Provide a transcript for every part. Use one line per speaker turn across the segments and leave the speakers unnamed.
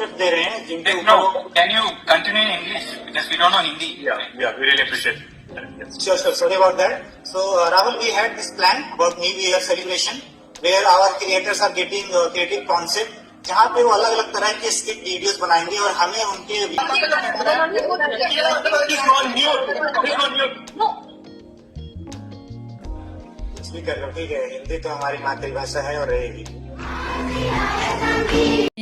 Concept दे रहे हैं जिनके ऊपर
can you continue in English? Because we don't know Hindi.
Yeah, yeah, we really appreciate it. Yes. Sure, sure. Sorry about that. So, uh, Rahul, we had this plan about New Year celebration where our creators are getting uh, creative concept जहाँ पे वो अलग अलग तरह के skit videos बनाएँगे और हमें उनके भी कर लो ठीक है हिंदी तो हमारी मातृभाषा है और रहेगी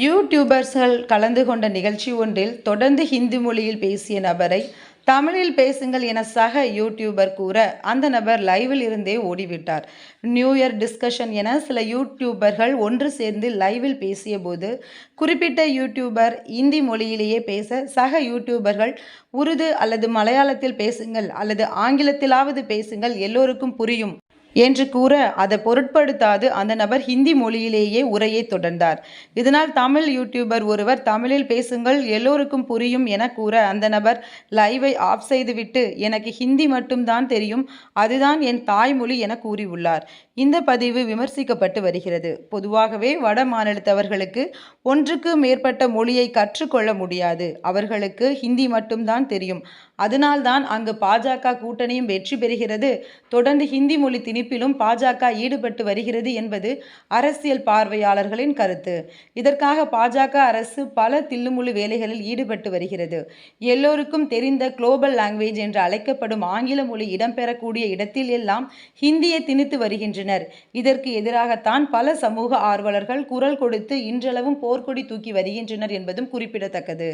யூடியூபர்ஸ்கள் கலந்து கொண்ட நிகழ்ச்சி ஒன்றில் தொடர்ந்து ஹிந்தி மொழியில் பேசிய நபரை தமிழில் பேசுங்கள் என சக யூடியூபர் கூற அந்த நபர் லைவில் இருந்தே ஓடிவிட்டார் நியூ இயர் டிஸ்கஷன் என சில யூடியூபர்கள் ஒன்று சேர்ந்து லைவில் பேசியபோது குறிப்பிட்ட யூடியூபர் இந்தி மொழியிலேயே பேச சக யூடியூபர்கள் உருது அல்லது மலையாளத்தில் பேசுங்கள் அல்லது ஆங்கிலத்திலாவது பேசுங்கள் எல்லோருக்கும் புரியும் என்று கூற அதை பொருட்படுத்தாது அந்த நபர் ஹிந்தி மொழியிலேயே உரையை தொடர்ந்தார். இதனால் தமிழ் யூடியூபர் ஒருவர் தமிழில் பேசுங்கள் எல்லோருக்கும் புரியும் என கூற அந்த நபர் லைவை ஆஃப் செய்துவிட்டு எனக்கு ஹிந்தி மட்டும்தான் தெரியும் அதுதான் என் தாய்மொழி என கூறியுள்ளார். இந்த பதிவு விமர்சிக்கப்பட்டு வருகிறது. பொதுவாகவே வட மாநிலத்தவர்களுக்கு ஒன்றுக்கு மேற்பட்ட மொழியை கற்றுக்கொள்ள முடியாது. அவர்களுக்கு ஹிந்தி மட்டும்தான் தெரியும். அதனால்தான் அங்கு பாஜக கூட்டணியும் வெற்றி பெறுகிறது. தொடர்ந்து ஹிந்தி மொழி திணிப்பிலும் பாஜக ஈடுபட்டு வருகிறது என்பது அரசியல் பார்வையாளர்களின் கருத்து. இதற்காக பாஜக அரசு பல தில்லுமுழு வேலைகளில் ஈடுபட்டு வருகிறது. எல்லோருக்கும் தெரிந்த குளோபல் லாங்குவேஜ் என்று அழைக்கப்படும் ஆங்கில மொழி இடம்பெறக்கூடிய இடத்தில் எல்லாம் ஹிந்தியை திணித்து வருகின்றனர். இதற்கு எதிராகத்தான் பல சமூக ஆர்வலர்கள் குரல் கொடுத்து இன்றளவும் போர்க்கொடி தூக்கி வருகின்றனர் என்பதும் குறிப்பிடத்தக்கது.